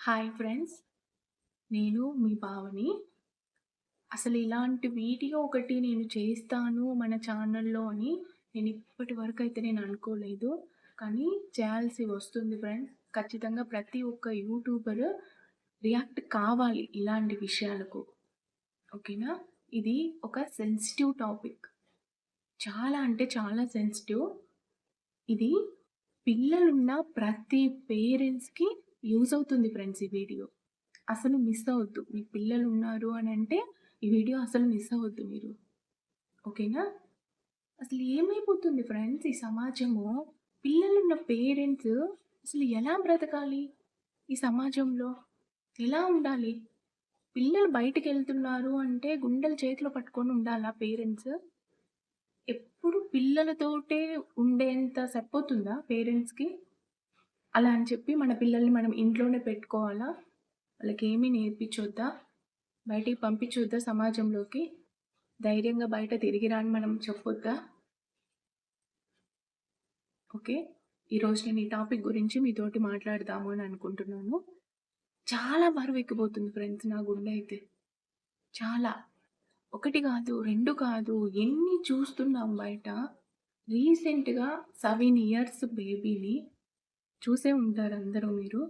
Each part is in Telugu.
Hi friends. నేను మీ భావని అసలు ఇలాంటి వీడియో ఒకటి నేను చేస్తాను మన ఛానల్‌లో అని నేను ఇప్పటి వరకైతే నేను అనుకోలేదు. కానీ చేయాల్సి వస్తుంది ఫ్రెండ్స్. ఖచ్చితంగా ప్రతి ఒక్క యూట్యూబర్ రియాక్ట్ కావాలి ఇలాంటి విషయాలకు. ఓకేనా? ఇది ఒక సెన్సిటివ్ టాపిక్. చాలా అంటే చాలా సెన్సిటివ్. ఇది పిల్లలున్న ప్రతి పేరెంట్స్‌కి యూజ్ అవుతుంది ఫ్రెండ్స్ ఈ వీడియో. అసలు మిస్ అవ్వద్దు. ఉన్నారు అని అంటే ఈ వీడియో అసలు మిస్ అవ్వద్దు మీరు. ఓకేనా? అసలు ఏమైపోతుంది ఫ్రెండ్స్ ఈ సమాజము, పిల్లలున్న పేరెంట్స్ అసలు ఎలా బ్రతకాలి? ఈ సమాజంలో? ఎలా ఉండాలి? పిల్లలు బయటికెళ్తున్నారు అంటే గుండెలు చేతిలో పట్టుకొని ఉండాలా పేరెంట్స్? ఎప్పుడు పిల్లలతోటే ఉండేంత సరిపోతుందా పేరెంట్స్‌కి? అలా అని చెప్పి మన పిల్లల్ని మనం ఇంట్లోనే పెట్టుకోవాలా? వాళ్ళకి ఏమీ నేర్పించొద్దా? బయటికి పంపించొద్దా సమాజంలోకి? ధైర్యంగా బయట తిరిగిరా అని మనం చెప్పొద్దా? ఓకే. ఈరోజు నేను ఈ టాపిక్ గురించి మీతోటి మాట్లాడదాము అని అనుకుంటున్నాను. చాలా బరువు ఎక్కిపోతుంది ఫ్రెండ్స్ నా గుండె అయితే. చాలా. ఒకటి కాదు, రెండు కాదు, ఎన్ని చూస్తున్నాం బయట. రీసెంట్‌గా సెవెన్ ఇయర్స్ బేబీని చూసే ఉంటారు అందరూ మీరు.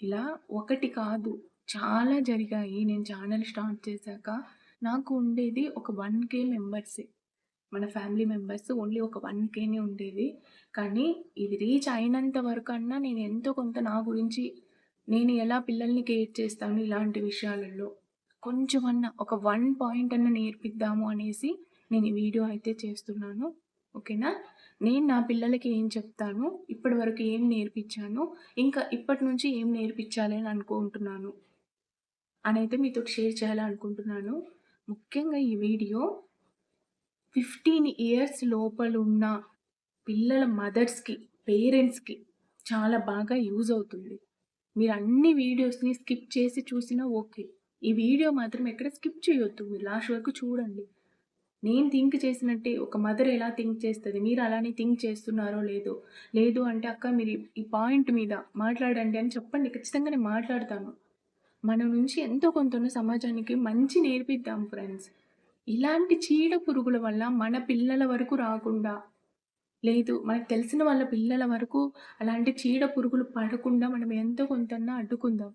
ఇలా ఒకటి కాదు, చాలా జరిగాయి. నేను ఛానల్ స్టార్ట్ చేశాక నాకు ఉండేది ఒక వన్ కే మెంబర్సే. మన ఫ్యామిలీ మెంబర్స్ ఓన్లీ ఒక వన్ కేనే ఉండేది. కానీ ఇది రీచ్ అయినంత వరకన్నా నేను ఎంతో కొంత నా గురించి నేను ఎలా పిల్లల్ని కేర్ చేస్తాను ఇలాంటి విషయాలలో కొంచెమన్నా ఒక వన్ పాయింట్ అన్నా నేర్పిద్దాము అనేసి నేను ఈ వీడియో అయితే చేస్తున్నాను. ఓకేనా? నేను నా పిల్లలకి ఏం చెప్తాను, ఇప్పటివరకు ఏం నేర్పించాను, ఇంకా ఇప్పటి నుంచి ఏం నేర్పించాలి అని అనుకుంటున్నాను. అనైతే మీతో షేర్ చేయాలనుకుంటున్నాను. ముఖ్యంగా ఈ వీడియో 15 ఇయర్స్ లోపలున్న పిల్లల మదర్స్‌కి, పేరెంట్స్‌కి చాలా బాగా యూజ్ అవుతుంది. మీరు అన్ని వీడియోస్‌ని స్కిప్ చేసి చూసినా ఓకే. ఈ వీడియో మాత్రం ఎక్కడ స్కిప్ చేయొద్దు. మీరు లాస్ట్ వరకు చూడండి. నేను థింక్ చేసినట్టే ఒక మదర్ ఎలా థింక్ చేస్తుంది మీరు అలానే థింక్ చేస్తున్నారో లేదో, లేదు అంటే అక్క మీరు ఈ- పాయింట్ మీద మాట్లాడండి అని చెప్పండి. ఖచ్చితంగా నేను మాట్లాడతాను. మన నుంచి ఎంతో కొంత ఉన్న సమాజానికి మంచి నేర్పిద్దాం ఫ్రెండ్స్. ఇలాంటి చీడ పురుగుల వల్ల మన పిల్లల వరకు రాకుండా, లేదు మనకు తెలిసిన వాళ్ళ పిల్లల వరకు అలాంటి చీడ పురుగులు పడకుండా మనం ఎంతో కొంతన్నా అడ్డుకుందాం.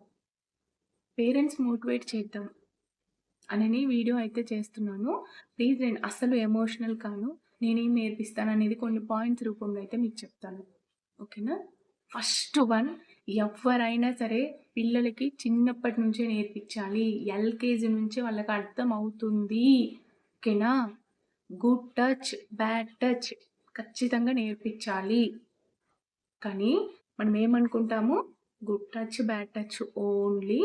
పేరెంట్స్ మోటివేట్ చేద్దాం. అనని వీడియో అయితే చేస్తున్నాను. ప్లీజ్ నేను అస్సలు ఎమోషనల్ కాను. నేనేం నేర్పిస్తాననేది కొన్ని పాయింట్స్ రూపంలో అయితే మీకు చెప్తాను. ఓకేనా? ఫస్ట్ వన్ ఎవ్వరైనా సరే పిల్లలకి చిన్నప్పటి నుంచే నేర్పించాలి. ఎల్‌కేజీ నుంచి వాళ్ళకి అర్థం అవుతుంది ఓకేనా? గుడ్ టచ్, బ్యాడ్ టచ్ ఖచ్చితంగా నేర్పించాలి. కానీ మనం ఏమనుకుంటాము? Good touch, bad touch only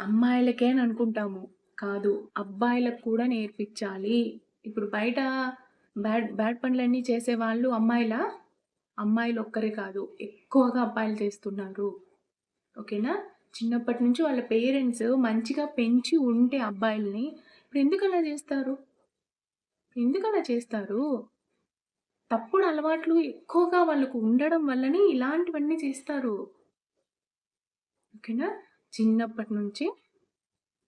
అమ్మాయిలకే అని అనుకుంటాము. కాదు అబ్బాయిలకు కూడా నేర్పించాలి. ఇప్పుడు బయట బ్యాడ్ బ్యాడ్ పనులన్నీ చేసేవాళ్ళు అమ్మాయిల అమ్మాయిలు ఒక్కరే కాదు. ఎక్కువగా అబ్బాయిలు చేస్తున్నారు. ఓకేనా? చిన్నప్పటి నుంచి వాళ్ళ పేరెంట్స్ మంచిగా పెంచి ఉంటే అబ్బాయిల్ని ఇప్పుడు ఎందుకలా చేస్తారు? ఎందుకలా చేస్తారు? తప్పుడు అలవాట్లు ఎక్కువగా వాళ్ళకు ఉండడం వల్లనే ఇలాంటివన్నీ చేస్తారు. ఓకేనా? చిన్నప్పటి నుంచి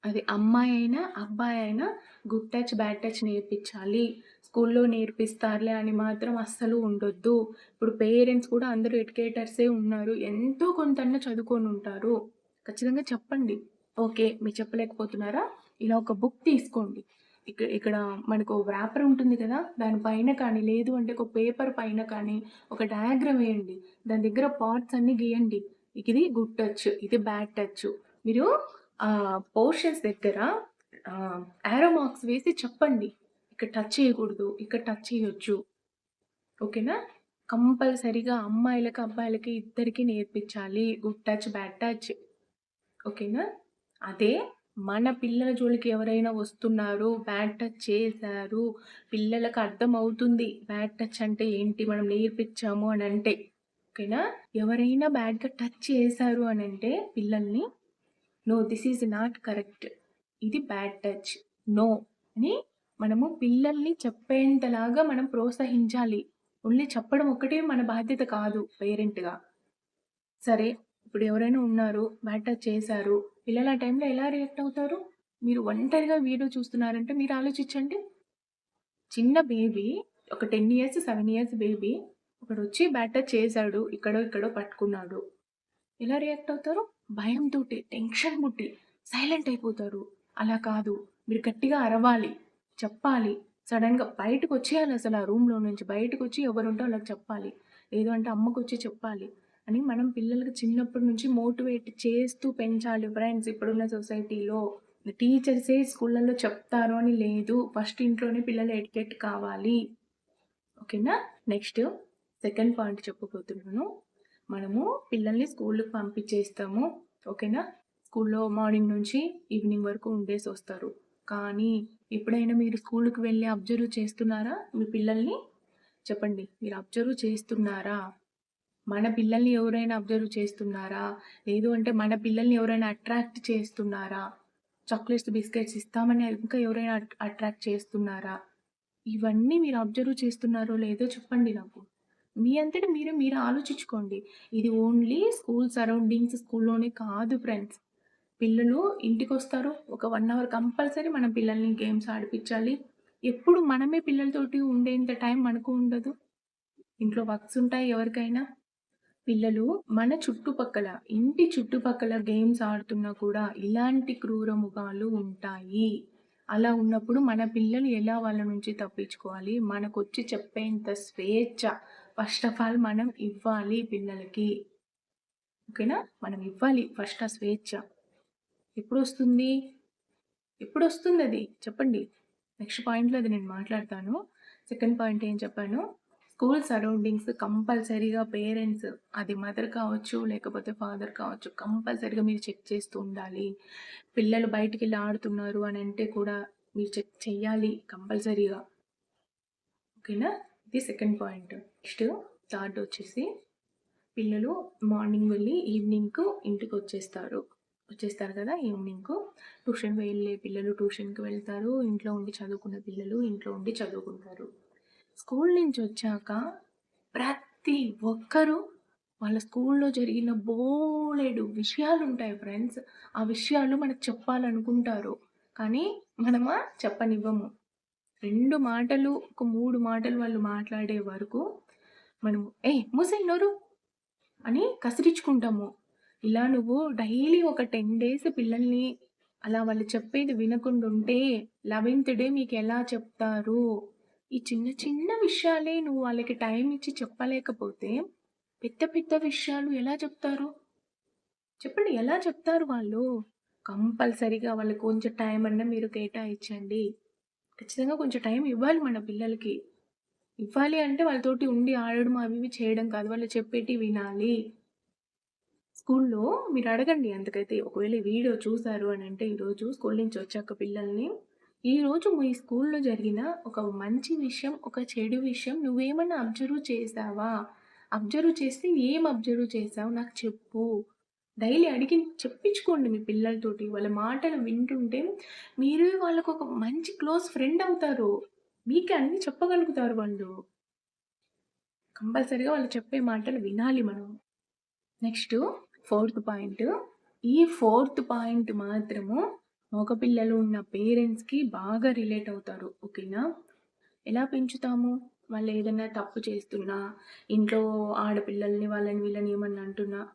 అది అమ్మాయి అయినా, అబ్బాయి అయినా గుడ్ టచ్, బ్యాడ్ టచ్ నేర్పించాలి. స్కూల్లో నేర్పిస్తారులే అని మాత్రం అస్సలు ఉండొద్దు. ఇప్పుడు పేరెంట్స్ కూడా అందరూ ఎడ్యుకేటర్సే ఉన్నారు. ఎంతో కొంతన్నా చదువుకొని ఉంటారు. ఖచ్చితంగా చెప్పండి. ఓకే. మీరు చెప్పలేకపోతున్నారా? ఇలా ఒక బుక్ తీసుకోండి. ఇక్కడ ఇక్కడ మనకు వ్యాపర్ ఉంటుంది కదా! దాని పైన కానీ, లేదు అంటే ఒక పేపర్ పైన కానీ ఒక డయాగ్రామ్ వేయండి. దాని దగ్గర పార్ట్స్ అన్నీ గీయండి. ఇది గుడ్ టచ్, ఇది బ్యాడ్ టచ్. మీరు పోర్షన్స్ దగ్గర యారో మార్క్స్ వేసి చెప్పండి. ఇక్కడ టచ్ చేయకూడదు. ఇక్కడ టచ్ చేయొచ్చు. ఓకేనా? కంపల్సరీగా అమ్మాయిలకి, అబ్బాయిలకి ఇద్దరికి నేర్పించాలి. Good touch, bad touch. ఓకేనా? అదే మన పిల్లల జోలికి ఎవరైనా వస్తున్నారు, బ్యాడ్ టచ్ చేశారు, పిల్లలకు అర్థమవుతుంది బ్యాడ్ టచ్ అంటే ఏంటి, మనం నేర్పించాము అని అంటే. ఓకేనా? ఎవరైనా బ్యాడ్‌గా టచ్ చేశారు అంటే పిల్లల్ని, no this is not correct. ఇది బ్యాడ్ టచ్. నో అని మనము పిల్లల్ని చెప్పేంతలాగా మనం ప్రోత్సహించాలి. ఓన్లీ చెప్పడం ఒక్కటే మన బాధ్యత కాదు పేరెంట్‌గా. సరే ఇప్పుడు ఎవరైనా ఉన్నారు బ్యాడ్ టచ్ చేశారు పిల్లలు ఆ టైంలో ఎలా రియాక్ట్ అవుతారు మీరు ఒంటరిగా వీడియో చూస్తున్నారంటే మీరు ఆలోచించండి చిన్న బేబీ ఒక ten years seven years baby ఒకడు వచ్చి బ్యాడ్ చేశాడు ఇక్కడో ఇక్కడో పట్టుకున్నాడు. ఎలా రియాక్ట్ అవుతారు? భయంతో టెన్షన్ ముట్టి సైలెంట్ అయిపోతారు. అలా కాదు మీరు గట్టిగా అరవాలి చెప్పాలి. సడన్గా బయటకు వచ్చేయాలి అసలు ఆ రూమ్లో నుంచి బయటకు వచ్చి ఎవరుంటే వాళ్ళకి చెప్పాలి. లేదు అంటే అమ్మకు వచ్చి చెప్పాలి అని మనం పిల్లలకి చిన్నప్పటి నుంచి మోటివేట్ చేస్తూ పెంచాలి. ఫ్రెండ్స్ ఇప్పుడున్న సొసైటీలో టీచర్సే స్కూళ్ళల్లో చెప్తారు అని లేదు. ఫస్ట్ ఇంట్లోనే పిల్లలు ఎడ్యుకేట్ కావాలి. ఓకేనా? నెక్స్ట్. సెకండ్ పాయింట్ చెప్పబోతున్నాను. మనము పిల్లల్ని స్కూల్కి పంపించేస్తాము. ఓకేనా? స్కూల్లో మార్నింగ్ నుంచి ఈవినింగ్ వరకు ఉండేసి వస్తారు. కానీ ఎప్పుడైనా మీరు స్కూల్కి వెళ్ళి అబ్జర్వ్ చేస్తున్నారా? మీ పిల్లల్ని? చెప్పండి. మీరు అబ్జర్వ్ చేస్తున్నారా? మన పిల్లల్ని ఎవరైనా అబ్జర్వ్ చేస్తున్నారా? లేదు అంటే మన పిల్లల్ని ఎవరైనా అట్రాక్ట్ చేస్తున్నారా? చాక్లెట్స్ బిస్కెట్స్ ఇస్తామని ఇంకా ఎవరైనా అట్రాక్ట్ చేస్తున్నారా? ఇవన్నీ మీరు అబ్జర్వ్ చేస్తున్నారో లేదో చెప్పండి నాకు. మీ అంతటి మీరు మీరు ఆలోచించుకోండి. ఇది ఓన్లీ స్కూల్ సరౌండింగ్స్ స్కూల్లోనే కాదు ఫ్రెండ్స్. పిల్లలు ఇంటికి వస్తారు ఒక వన్ అవర్ కంపల్సరీ మనం పిల్లల్ని గేమ్స్ ఆడిపించాలి ఎప్పుడు మనమే పిల్లలతోటి ఉండేంత టైం మనకు ఉండదు. ఇంట్లో వర్క్స్ ఉంటాయి ఎవరికైనా. పిల్లలు మన చుట్టుపక్కల ఇంటి చుట్టుపక్కల గేమ్స్ ఆడుతున్నా కూడా ఇలాంటి క్రూర ముఖాలు ఉంటాయి. అలా ఉన్నప్పుడు మన పిల్లలు ఎలా వాళ్ళ నుంచి తప్పించుకోవాలి? మనకొచ్చి చెప్పేంత స్వేచ్ఛ ఫస్ట్ ఆఫ్ ఆల్ మనం ఇవ్వాలి పిల్లలకి. ఓకేనా? మనం ఇవ్వాలి ఫస్ట్ ఆ స్వేచ్ఛ. ఎప్పుడు వస్తుంది ఎప్పుడు వస్తుంది అది చెప్పండి నెక్స్ట్ పాయింట్లో అది నేను మాట్లాడతాను. సెకండ్ పాయింట్ ఏం చెప్పాను? స్కూల్ సరౌండింగ్స్ కంపల్సరీగా పేరెంట్స్ అది మదర్ కావచ్చు లేకపోతే ఫాదర్ కావచ్చు కంపల్సరీగా మీరు చెక్ చేస్తూ ఉండాలి. పిల్లలు బయటికి వెళ్ళి ఆడుతున్నారు అని అంటే కూడా మీరు చెక్ చేయాలి కంపల్సరీగా. ఓకేనా? ఇది సెకండ్ పాయింట్. నెక్స్ట్ థర్డ్ వచ్చేసి పిల్లలు మార్నింగ్ వెళ్ళి ఈవినింగ్కు ఇంటికి వచ్చేస్తారు. వచ్చేస్తారు కదా ఈవినింగ్కు. ట్యూషన్ వెళ్ళే పిల్లలు ట్యూషన్కి వెళ్తారు. ఇంట్లో ఉండి చదువుకున్న పిల్లలు ఇంట్లో ఉండి చదువుకుంటారు. స్కూల్ నుంచి వచ్చాక ప్రతి ఒక్కరూ వాళ్ళ స్కూల్లో జరిగిన బోలెడు విషయాలు ఉంటాయి ఫ్రెండ్స్. ఆ విషయాలు మనకు చెప్పాలనుకుంటారు. కానీ మనమా చెప్పనివ్వము. రెండు మాటలు ఒక మూడు మాటలు వాళ్ళు మాట్లాడే వరకు మనము ఏ మూసే నోరు! అని కసిరించుకుంటాము ఇలా నువ్వు డైలీ ఒక టెన్ డేస్ పిల్లల్ని అలా వాళ్ళు చెప్పేది వినకుండా ఉంటే లెవెన్త్ డే మీకు ఎలా చెప్తారు? ఈ చిన్న చిన్న విషయాలే నువ్వు వాళ్ళకి టైం ఇచ్చి చెప్పలేకపోతే పెద్ద పెద్ద విషయాలు ఎలా చెప్తారు? చెప్పండి ఎలా చెప్తారు వాళ్ళు? కంపల్సరిగా వాళ్ళకి కొంచెం టైం అన్నా మీరు కేటాయించండి. ఖచ్చితంగా కొంచెం టైం ఇవ్వాలి మన పిల్లలకి. ఇవ్వాలి అంటే వాళ్ళతోటి ఉండి ఆడడం అవి ఇవి చేయడం కాదు. వాళ్ళు చెప్పేటి వినాలి. స్కూల్లో మీరు అడగండి అందుకైతే ఒకవేళ వీడియో చూసారు అని అంటే ఈరోజు స్కూల్ నుంచి వచ్చాక పిల్లల్ని. ఈరోజు మీ స్కూల్లో జరిగిన ఒక మంచి విషయం ఒక చెడు విషయం నువ్వేమన్నా అబ్జర్వ్ చేసావా అబ్జర్వ్ చేస్తే ఏం అబ్జర్వ్ చేసావు నాకు చెప్పు. డైలీ అడిగి చెప్పించుకోండి మీ పిల్లలతోటి. వాళ్ళ మాటలు వింటుంటే మీరు వాళ్ళకు ఒక మంచి క్లోజ్ ఫ్రెండ్ అవుతారు. మీకే అన్నీ చెప్పగలుగుతారు వాళ్ళు. కంపల్సరీగా వాళ్ళు చెప్పే మాటలు వినాలి మనం. Next fourth point. ఈ ఫోర్త్ పాయింట్ మాత్రము మగపిల్లలు ఉన్న పేరెంట్స్కి బాగా రిలేట్ అవుతారు. ఓకేనా? ఎలా పెంచుతాము? వాళ్ళు ఏదైనా తప్పు చేస్తున్నా ఇంట్లో ఆడపిల్లల్ని వాళ్ళని వీళ్ళని ఏమన్నా అంటున్నా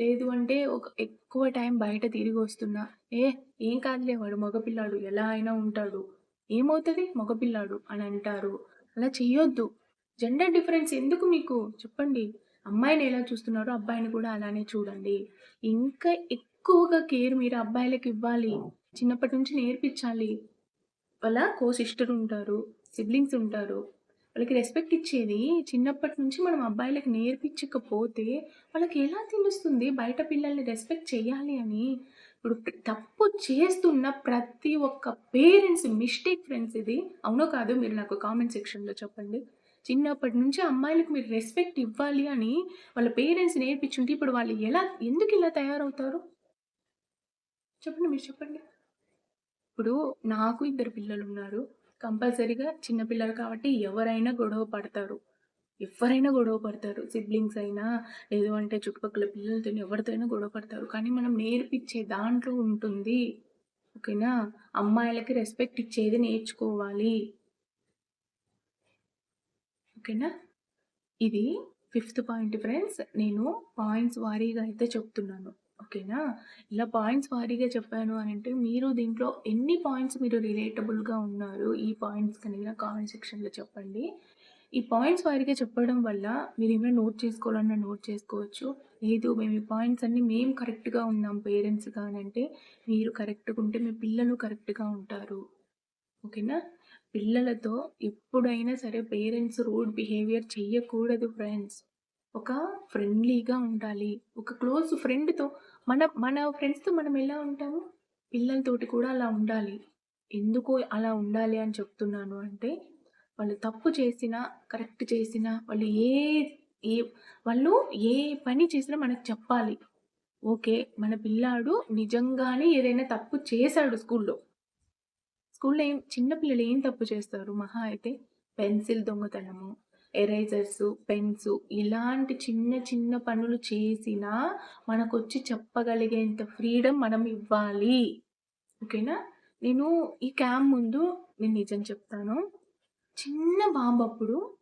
లేదు అంటే ఒక ఎక్కువ టైం బయట తిరిగి వస్తున్నా ఏ ఏం కాదులే వాడు మగపిల్లాడు ఎలా అయినా ఉంటాడు ఏమవుతుంది మగపిల్లాడు? అని అంటారు. అలా చెయ్యొద్దు. జెండర్ డిఫరెన్స్ ఎందుకు మీకు? చెప్పండి. అమ్మాయిని ఎలా చూస్తున్నారో అబ్బాయిని కూడా అలానే చూడండి. ఇంకా ఎక్కువగా కేర్ మీరు అబ్బాయిలకు ఇవ్వాలి. చిన్నప్పటి నుంచి నేర్పించాలి. వాళ్ళ కో సిస్టర్ ఉంటారు సిబ్లింగ్స్ ఉంటారు. వాళ్ళకి రెస్పెక్ట్ ఇచ్చేది. చిన్నప్పటి నుంచి మనం అబ్బాయిలకు నేర్పించకపోతే వాళ్ళకి ఎలా తెలుస్తుంది? బయట పిల్లల్ని రెస్పెక్ట్ చేయాలి అని. ఇప్పుడు తప్పు చేస్తున్న ప్రతి ఒక్క పేరెంట్స్ మిస్టేక్ ఫ్రెండ్స్ ఇది. అవునో కాదు మీరు నాకు కామెంట్ సెక్షన్లో చెప్పండి. చిన్నప్పటి నుంచి అమ్మాయిలకు మీరు రెస్పెక్ట్ ఇవ్వాలి అని వాళ్ళ పేరెంట్స్ నేర్పించుంటే ఇప్పుడు వాళ్ళు ఎలా ఎందుకు ఇలా తయారవుతారు? చెప్పండి మీరు చెప్పండి. ఇప్పుడు నాకు ఇద్దరు పిల్లలు ఉన్నారు. కంపల్సరీగా చిన్నపిల్లలు కాబట్టి ఎవరైనా గొడవ పడతారు ఎవరైనా గొడవ పడతారు. సిబ్లింగ్స్ అయినా, లేదు అంటే చుట్టుపక్కల పిల్లలతోని ఎవరితో అయినా గొడవ పడతారు. కానీ మనం నేర్పించే దాంట్లో ఉంటుంది. ఓకేనా? అమ్మాయిలకి రెస్పెక్ట్ ఇచ్చేది నేర్చుకోవాలి. ఓకేనా? ఇది ఫిఫ్త్ పాయింట్ ఫ్రెండ్స్. నేను పాయింట్స్ వారీగా అయితే చెప్తున్నాను. ఓకేనా? ఇలా పాయింట్స్ వారీగా చెప్పాను అని అంటే మీరు దీంట్లో ఎన్ని పాయింట్స్ మీరు రిలేటబుల్‌గా ఉన్నారు ఈ పాయింట్స్ అనేది కామెంట్ సెక్షన్‌లో చెప్పండి. ఈ పాయింట్స్ వారీగా చెప్పడం వల్ల మీరు ఏమైనా నోట్ చేసుకోవాలన్నా నోట్ చేసుకోవచ్చు. లేదు మేము ఈ పాయింట్స్ అన్నీ మేము కరెక్ట్‌గా ఉన్నాం పేరెంట్స్‌గా అని అంటే మీరు కరెక్ట్‌గా ఉంటే మీ పిల్లలు కరెక్ట్‌గా ఉంటారు. ఓకేనా? పిల్లలతో ఎప్పుడైనా సరే పేరెంట్స్ రూడ్ బిహేవియర్ చెయ్యకూడదు ఫ్రెండ్స్. ఒక ఫ్రెండ్లీగా ఉండాలి. ఒక క్లోజ్ ఫ్రెండ్‌తో మన మన ఫ్రెండ్స్‌తో మనం ఎలా ఉంటాము? పిల్లలతోటి కూడా అలా ఉండాలి. ఎందుకు అలా ఉండాలి అని చెప్తున్నాను అంటే, వాళ్ళు తప్పు చేసినా, కరెక్ట్ చేసినా, వాళ్ళు ఏ ఏ వాళ్ళు ఏ పని చేసినా మనకు చెప్పాలి. ఓకే. మన పిల్లాడు నిజంగానే ఏదైనా తప్పు చేశాడు స్కూల్లో. స్కూల్లో ఏం చిన్నపిల్లలు ఏం తప్పు చేస్తారు? మహా అయితే పెన్సిల్ దొంగతనము, ఎరేజర్స్ పెన్సు ఇలాంటి చిన్న చిన్న పనులు చేసినా మనకొచ్చి చెప్పగలిగేంత ఫ్రీడమ్ మనం ఇవ్వాలి. ఓకేనా? నేను ఈ క్యాంప్ ముందు నేను నిజం చెప్తాను. చిన్న బాబు అప్పుడు,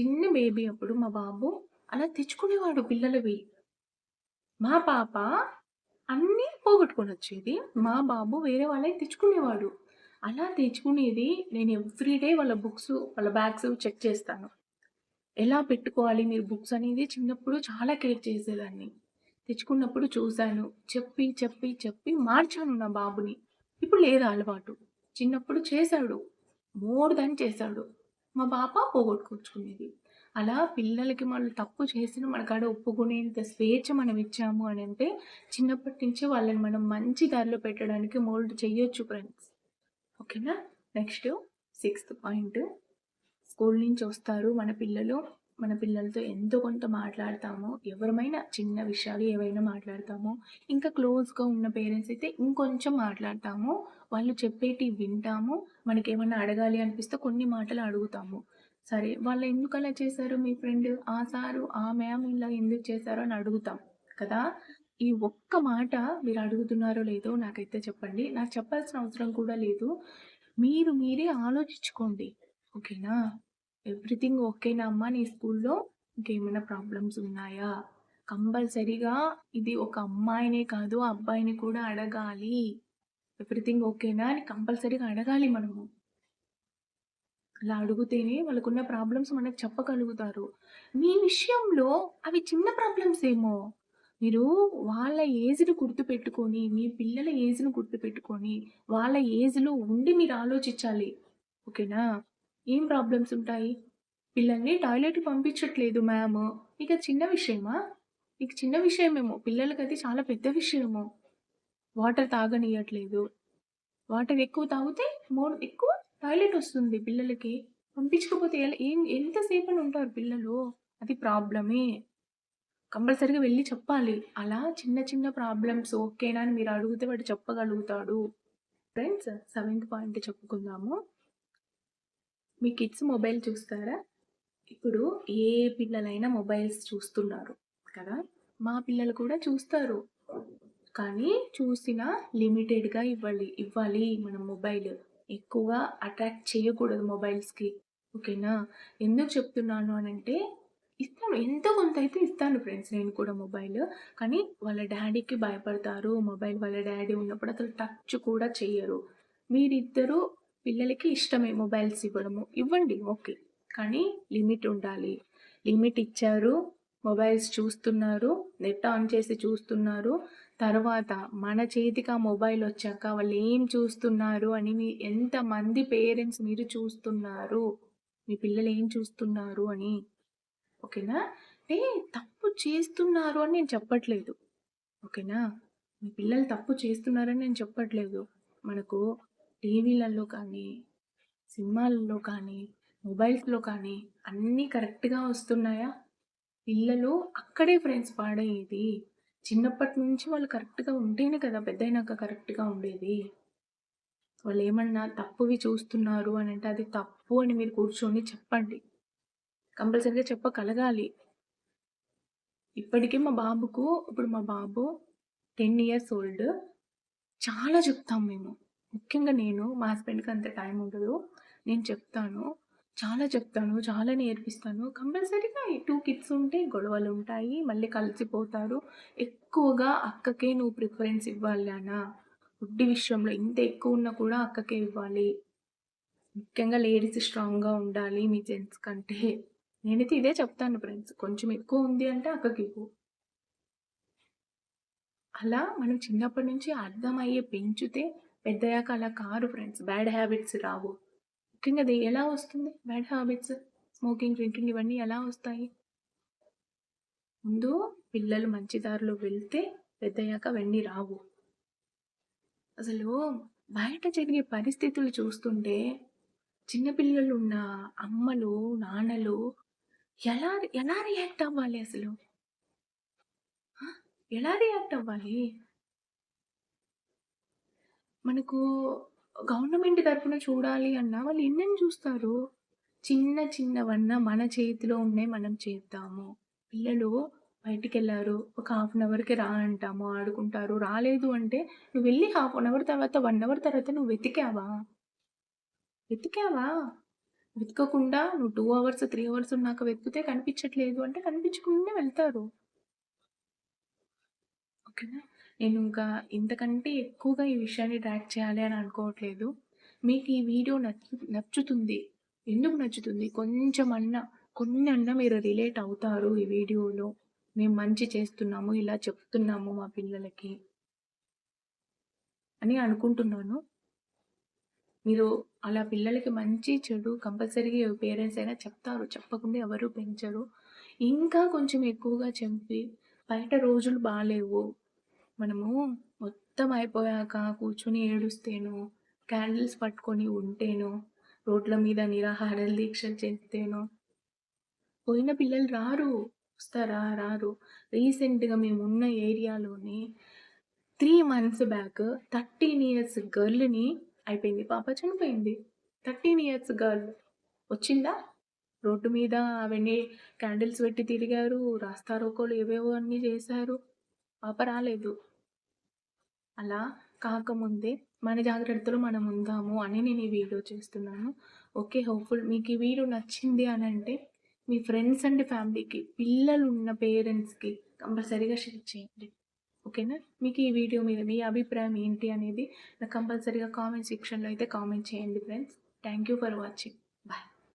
చిన్న బేబీ అప్పుడు మా బాబు అలా తెచ్చుకునేవాడు పిల్లలవి. మా పాప అన్నీ పోగొట్టుకొనొచ్చేది. మా బాబు వేరే వాళ్ళే తెచ్చుకునేవాడు. అలా తెచ్చుకునేది నేను ఎవ్రీడే వాళ్ళ బుక్స్, వాళ్ళ బ్యాగ్స్ చెక్ చేస్తాను. ఎలా పెట్టుకోవాలి మీరు బుక్స్ అనేది చిన్నప్పుడు చాలా కేర్ చేసేదాన్ని. తెచ్చుకున్నప్పుడు చూశాను చెప్పి, చెప్పి, చెప్పి మార్చాను నా బాబుని. ఇప్పుడు లేదు అలవాటు. చిన్నప్పుడు చేశాడు. మోర్ దాన్ చేశాడు. మా పాప పోగొట్టుకొచ్చుకునేది. అలా పిల్లలకి వాళ్ళు తప్పు చేసిన మన కాడ ఒప్పుకునేంత స్వేచ్ఛ మనం ఇచ్చాము అనంటే, చిన్నప్పటి నుంచే వాళ్ళని మనం మంచి దారిలో పెట్టడానికి మోల్డ్ చేయొచ్చు ఫ్రెండ్స్. ఓకేనా? Next sixth point. స్కూల్ నుంచి వస్తారు మన పిల్లలు. మన పిల్లలతో ఎంతో కొంత మాట్లాడతాము. ఎవరమైనా చిన్న విషయాలు ఏవైనా మాట్లాడతాము. ఇంకా క్లోజ్‌గా ఉన్న పేరెంట్స్ అయితే ఇంకొంచెం మాట్లాడతాము. వాళ్ళు చెప్పేటివి వింటాము. మనకేమన్నా అడగాలి అనిపిస్తే కొన్ని మాటలు అడుగుతాము. సరే వాళ్ళు ఎందుకు అలా చేశారు మీ ఫ్రెండ్? ఆ సారు, ఆ మ్యామ్ ఇలా ఎందుకు చేశారు అని అడుగుతాం కదా! ఈ ఒక్క మాట మీరు అడుగుతున్నారో లేదో నాకైతే చెప్పండి. నాకు చెప్పాల్సిన అవసరం కూడా లేదు. మీరు మీరే ఆలోచించుకోండి. ఓకేనా? ఎవ్రీథింగ్ ఓకేనా అమ్మా నీ స్కూల్లో? ఇంకేమైనా ప్రాబ్లమ్స్ ఉన్నాయా? కంపల్సరీగా ఇది ఒక అమ్మాయినే కాదు అబ్బాయిని కూడా అడగాలి. ఎవ్రీథింగ్ ఓకేనా అని కంపల్సరీగా అడగాలి మనము. అలా అడిగితేనే వాళ్ళకున్న ప్రాబ్లమ్స్ మనకు చెప్పగలుగుతారు. మీ విషయంలో అవి చిన్న ప్రాబ్లమ్స్ ఏమో! మీరు వాళ్ళ ఏజ్‌ని గుర్తుపెట్టుకొని, మీ పిల్లల ఏజ్‌ని గుర్తుపెట్టుకొని, వాళ్ళ ఏజ్‌లో ఉండి మీరు ఆలోచించాలి. ఓకేనా? ఏం ప్రాబ్లమ్స్ ఉంటాయి? పిల్లల్ని టాయిలెట్‌కి పంపించట్లేదు మ్యాము. ఇక చిన్న విషయమా? మీకు చిన్న విషయమేమో. పిల్లలకి అది చాలా పెద్ద విషయము. వాటర్ తాగనియట్లేదు వాటర్ ఎక్కువ తాగితే మోర్ ఎక్కువ టాయిలెట్ వస్తుంది పిల్లలకి. పంపించకపోతే ఎలా ఏం ఎంత ఉంటారు పిల్లలు? అది ప్రాబ్లమే. కంపల్సరీగా వెళ్ళి చెప్పాలి. అలా చిన్న చిన్న ప్రాబ్లమ్స్ ఓకేనా అని మీరు అడిగితే వాడు చెప్పగలుగుతాడు. ఫ్రెండ్స్ సెవెంత్ పాయింట్ చెప్పుకుందాము. మీ కిడ్స్ మొబైల్ చూస్తారా? ఇప్పుడు ఏ పిల్లలైనా మొబైల్స్ చూస్తున్నారు కదా! మా పిల్లలు కూడా చూస్తారు. కానీ చూసినా లిమిటెడ్‌గా ఇవ్వాలి ఇవ్వాలి మనం మొబైల్. ఎక్కువగా అట్రాక్ట్ చేయకూడదు మొబైల్స్‌కి. ఓకేనా? ఎందుకు చెప్తున్నాను అని అంటే ఇస్తాను. ఎంత కొంత అయితే ఇస్తాను ఫ్రెండ్స్ నేను కూడా మొబైల్. కానీ వాళ్ళ డాడీకి భయపడతారు. మొబైల్ వాళ్ళ డాడీ ఉన్నప్పుడు అసలు టచ్ కూడా చెయ్యరు. మీరిద్దరూ పిల్లలకి ఇష్టమే మొబైల్స్ ఇవ్వడము. ఇవ్వండి ఓకే. కానీ లిమిట్ ఉండాలి. లిమిట్ ఇచ్చారు. మొబైల్స్ చూస్తున్నారు. నెట్ ఆన్ చేసి చూస్తున్నారు. తర్వాత మన చేతికి ఆ మొబైల్ వచ్చాక వాళ్ళు ఏం చూస్తున్నారు అని మీ ఎంతమంది పేరెంట్స్ మీరు చూస్తున్నారు? మీ పిల్లలు ఏం చూస్తున్నారు అని. ఓకేనా? అంటే తప్పు చేస్తున్నారు అని నేను చెప్పట్లేదు. ఓకేనా? మీ పిల్లలు తప్పు చేస్తున్నారని నేను చెప్పట్లేదు. మనకు టీవీలలో కానీ, సినిమాలలో కానీ, మొబైల్స్‌లో కానీ అన్నీ కరెక్ట్‌గా వస్తున్నాయా? పిల్లలు అక్కడే ఫ్రెండ్స్ పాడయ్యేది. చిన్నప్పటి నుంచి వాళ్ళు కరెక్ట్‌గా ఉంటేనే కదా పెద్దయినాక కరెక్ట్‌గా ఉండేది. వాళ్ళు ఏమన్నా తప్పువి చూస్తున్నారు అని అంటే అది తప్పు అని మీరు కూర్చొని చెప్పండి. కంపల్సరీగా చెప్పగలగాలి. ఇప్పటికే మా బాబుకు ఇప్పుడు మా బాబు 10 ఇయర్స్ ఓల్డ్. చాలా చెప్తాం మేము. ముఖ్యంగా నేను, మా హస్బెండ్‌కి అంత టైం ఉండదు. నేను చెప్తాను. చాలా చెప్తాను. చాలా నేర్పిస్తాను. కంపల్సరీగా ఈ 2 కిడ్స్ ఉంటే గొడవలు ఉంటాయి మళ్ళీ కలిసిపోతారు. ఎక్కువగా అక్కకే నువ్వు ప్రిఫరెన్స్ ఇవ్వాలి నాన్న. ఫుడ్ విషయంలో ఎంత ఎక్కువ ఉన్నా కూడా అక్కకే ఇవ్వాలి. ముఖ్యంగా లేడీస్ స్ట్రాంగ్‌గా ఉండాలి మీ జెంట్స్ కంటే. నేనైతే ఇదే చెప్తాను ఫ్రెండ్స్. కొంచెం ఎక్కువ ఉంది అంటే అక్కకి ఇవ్వు అలా మనం చిన్నప్పటి నుంచి అర్థమయ్యే పెంచితే పెద్దయ్యాక అలా కారు ఫ్రెండ్స్. బ్యాడ్ హ్యాబిట్స్ రావు. ముఖ్యంగా అది ఎలా వస్తుంది బ్యాడ్ హ్యాబిట్స్? స్మోకింగ్, డ్రింకింగ్ ఇవన్నీ ఎలా వస్తాయి? ముందు పిల్లలు మంచి దారిలో వెళ్తే పెద్దయ్యాక అవన్నీ రావు. అసలు బయట జరిగే పరిస్థితులు చూస్తుంటే చిన్నపిల్లలు ఉన్న అమ్మలు, నాన్నలు ఎలా ఎలా రియాక్ట్ అవ్వాలి అసలు? ఎలా రియాక్ట్ అవ్వాలి? మనకు గవర్నమెంట్ తరఫున చూడాలి అన్నా వాళ్ళు ఎన్నని చూస్తారు? చిన్న చిన్నవన్నా మన చేతిలో ఉన్నాయి మనం చేద్దాము. పిల్లలు బయటికి వెళ్ళారు ఒక హాఫ్ అన్ అవర్‌కి రా అంటాము. ఆడుకుంటారు. రాలేదు అంటే నువ్వు వెళ్ళి హాఫ్ అన్ అవర్ తర్వాత, వన్ అవర్ తర్వాత నువ్వు వెతికావా? వెతికావా? వెతకకుండా నువ్వు టూ అవర్స్, త్రీ అవర్స్ ఉన్నాక వెతికితే కనిపించట్లేదు అంటే కనిపించకుండానే వెళ్తారు. ఓకేనా? నేను ఇంకా ఇంతకంటే ఎక్కువగా ఈ విషయాన్ని ట్రాక్ చేయాలి అని అనుకోవట్లేదు. మీకు ఈ వీడియో నచ్చు నచ్చుతుంది. ఎందుకు నచ్చుతుంది? కొంచెం అన్నా కొన్ని అన్న మీరు రిలేట్ అవుతారు ఈ వీడియోలో. మేము మంచి చేస్తున్నాము, ఇలా చెప్తున్నాము మా పిల్లలకి. అని అనుకుంటున్నాను. మీరు అలా పిల్లలకి మంచి, చెడు కంపల్సరీగా పేరెంట్స్ అయినా చెప్తారు. చెప్పకుండా ఎవరు పెంచరు. ఇంకా కొంచెం ఎక్కువగా చెప్పి, బయట రోజులు బాగాలేవు మనము మొత్తం అయిపోయాక కూర్చొని ఏడుస్తేనో, క్యాండిల్స్ పట్టుకొని ఉంటేనో, రోడ్ల మీద నిరాహార దీక్షలు చేస్తేనో పోయిన పిల్లలు రారు. వస్తారా? రారు. రీసెంట్‌గా మేమున్న ఏరియాలోనే త్రీ మంత్స్ బ్యాక్ 13 ఇయర్స్ గర్ల్‌ని అయిపోయింది. పాప చనిపోయింది. 13 ఇయర్స్ గర్ల్. వచ్చిందా? రోడ్డు మీద అవన్నీ క్యాండిల్స్ పెట్టి తిరిగారు. రాస్తారోకోలు ఏవేవో అన్నీ చేశారు. పాప రాలేదు. అలా కాకముందే మన జాగ్రత్తలో మనం ఉందాము అని నేను ఈ వీడియో చేస్తున్నాను. ఓకే. హోప్‌ఫుల్ మీకు ఈ వీడియో నచ్చింది అని అంటే మీ ఫ్రెండ్స్ అండ్ ఫ్యామిలీకి పిల్లలు ఉన్న పేరెంట్స్‌కి కంపల్సరీగా షేర్ చేయండి. ఓకేనా? మీకు ఈ వీడియో మీద మీ అభిప్రాయం ఏంటి అనేది నాకు కంపల్సరీగా కామెంట్ సెక్షన్‌లో అయితే కామెంట్ చేయండి friends. Thank you for watching.